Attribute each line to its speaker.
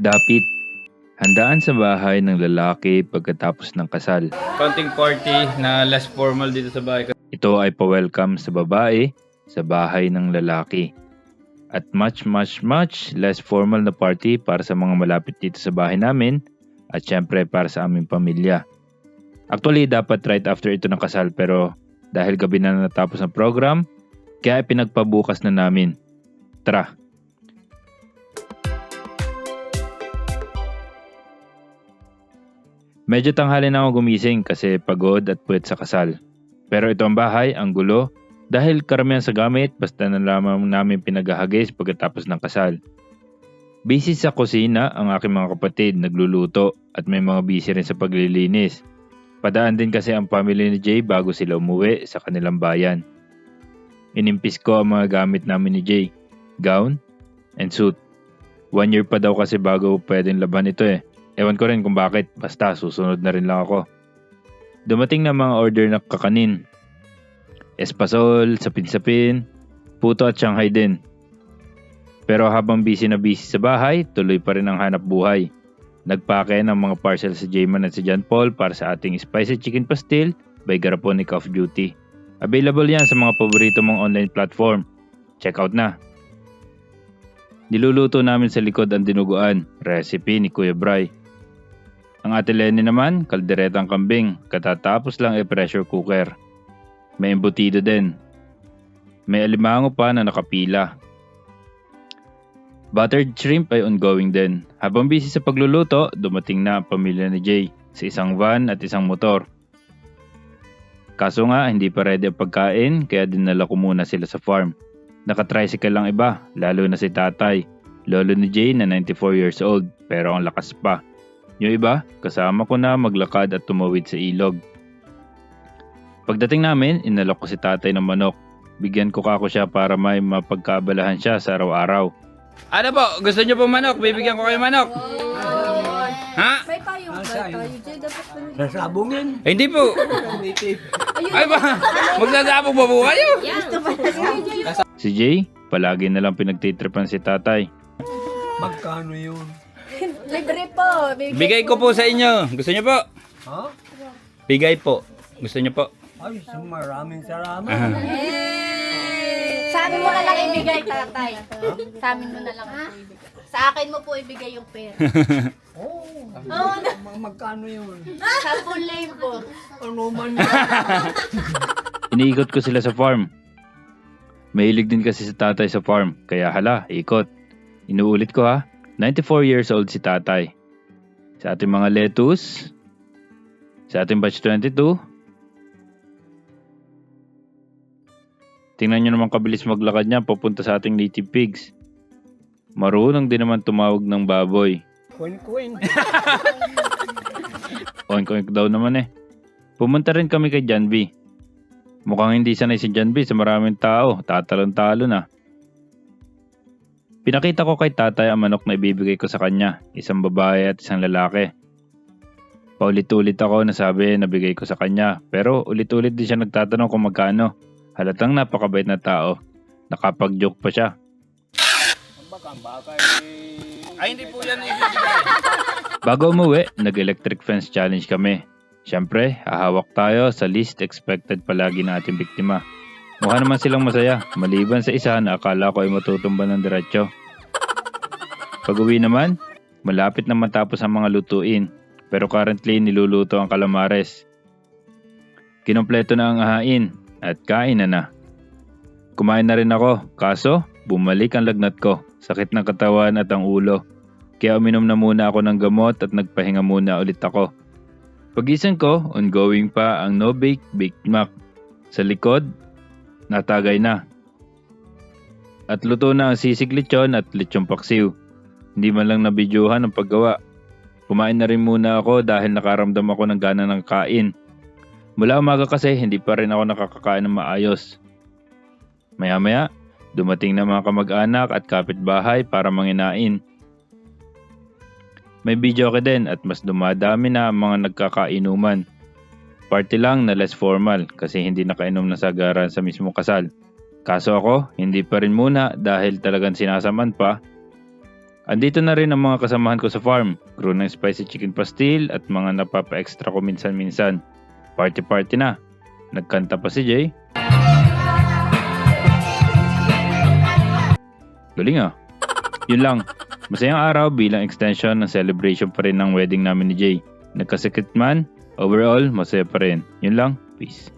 Speaker 1: Dapit. Handaan sa bahay ng lalaki pagkatapos ng kasal.
Speaker 2: Counting party na less formal dito sa bahay.
Speaker 1: Ito ay pa-welcome sa babae sa bahay ng lalaki. At much much much less formal na party para sa mga malapit dito sa bahay namin at syempre para sa aming pamilya. Actually, dapat right after ito ng kasal pero dahil gabi na natapos ang program, kaya pinagpabukas na namin. Tara! Medyo tanghali na ako gumising kasi pagod at puwet sa kasal. Pero ito ang bahay, ang gulo, dahil karamihan sa gamit basta na lamang namin pinaghahagis pagkatapos ng kasal. Busy sa kusina ang aking mga kapatid nagluluto at may mga busy rin sa paglilinis. Padaan din kasi ang family ni Jay bago sila umuwi sa kanilang bayan. Inimpis ko ang mga gamit namin ni Jay, gown and suit. One year pa daw kasi bago pwedeng laban ito eh. Ewan ko rin kung bakit, basta susunod na rin lang ako. Dumating na mga order na kakanin. Espasol, sapin-sapin, puto at Shanghai din. Pero habang busy na busy sa bahay, tuloy pa rin ang hanap buhay. Nagpake ng mga parcel si Jayman at si John Paul para sa ating spicy chicken pastil by Garaponic of Duty. Available yan sa mga paborito mong online platform. Check out na! Niluluto namin sa likod ang dinuguan, recipe ni Kuya Bray. Ang ate Lenny naman, kalderetang kambing, katatapos lang e pressure cooker. May embutido din. May alimango pa na nakapila. Buttered shrimp ay ongoing din. Habang busy sa pagluluto, dumating na ang pamilya ni Jay sa isang van at isang motor. Kaso nga, hindi pa ready ang pagkain kaya dinala ko muna sila sa farm. Nakatricycle lang iba, lalo na si tatay. Lolo ni Jay na 94 years old pero ang lakas pa. Yung iba, kasama ko na maglakad at tumawid sa ilog. Pagdating namin, inalok ko si tatay ng manok. Bigyan ko kako siya para may mapagkaabalahan siya sa araw-araw.
Speaker 2: Ano po? Gusto niyo po manok? Bibigyan ko kayo manok. Ha?
Speaker 3: May payong ba tayo? Jay, dapat.
Speaker 4: Sasabungin.
Speaker 2: Eh, hindi po. Ay ba? Magsasabog ba po kayo?
Speaker 1: Si Jay, palagi na lang pinagtitripan si tatay.
Speaker 4: Magkano yun?
Speaker 3: Libre po. Bigay,
Speaker 2: Bigay ko po sa inyo. Gusto niyo po?
Speaker 4: Ha?
Speaker 2: Bigay po. Gusto niyo po?
Speaker 4: Ay, so maraming salamat.
Speaker 3: Sa amin mo na lang ibigay, tatay. Sa amin mo na lang ibigay. Sa akin mo po ibigay yung pera.
Speaker 4: Oo.
Speaker 3: Oo, na.
Speaker 4: Mag- magkano yun?
Speaker 3: Sampung libo.
Speaker 4: Ano man
Speaker 1: Iniikot ko sila sa farm. Mahilig din kasi si tatay sa farm, kaya hala, ikot. Inuulit ko ha, 94 years old si tatay. Sa ating mga lettuce, sa ating batch 22, tingnan nyo naman kabilis maglakad niya papunta sa ating native pigs. Marunong din naman tumawag ng baboy.
Speaker 4: Queen-queen.
Speaker 1: Oink-oink daw naman eh. Pumunta rin kami kay John B. Mukhang hindi sanay si John B sa maraming tao. Tatalon-talo na. Pinakita ko kay tatay ang manok na ibibigay ko sa kanya. Isang babae at isang lalaki. Paulit-ulit ako na sabi na bigay ko sa kanya. Pero ulit-ulit din siya nagtatanong kung magkano. Halatang napakabait na tao. Nakapag-joke pa siya.
Speaker 2: Ay, hindi po yan ibibigay.
Speaker 1: Bago umuwi, nag-electric fence challenge kami. Siyempre, hahawak tayo sa least expected palagi ng ating biktima. Mukha naman silang masaya, maliban sa isa na akala ko ay matutumba ng diretso. Pag uwi naman, malapit na matapos ang mga lutuin, pero currently niluluto ang kalamares. Kinompleto na ang hain at kain na na. Kumain na rin ako, kaso bumalik ang lagnat ko, sakit ng katawan at ang ulo. Kaya uminom na muna ako ng gamot at nagpahinga muna ulit ako. Pagising ko, ongoing pa ang no bake Big Mac. Sa likod, natagay na. At luto na ang sisig lechon at lechon paksiw. Hindi man lang nabidyohan ang paggawa. Kumain na rin muna ako dahil nakaramdam ako ng gana ng kain. Mula umaga kasi hindi pa rin ako nakakakain ng maayos. Maya maya, dumating na mga kamag-anak at kapitbahay para manginain. May video ka din at mas dumadami na ang mga nagkakainuman. Party lang na less formal kasi hindi nakainom na sagaran sa mismo kasal. Kaso ako, hindi pa rin muna dahil talagang sinasaman pa. Andito na rin ang mga kasamahan ko sa farm, crew ng spicy chicken pastil at mga napapa-extra ko minsan-minsan. Party-party na. Nagkanta pa si Jay. Galing ah. Yun lang. Masayang araw bilang extension ng celebration pa rin ng wedding namin ni Jay. Nagkasikit man, overall masaya pa rin. Yun lang. Peace.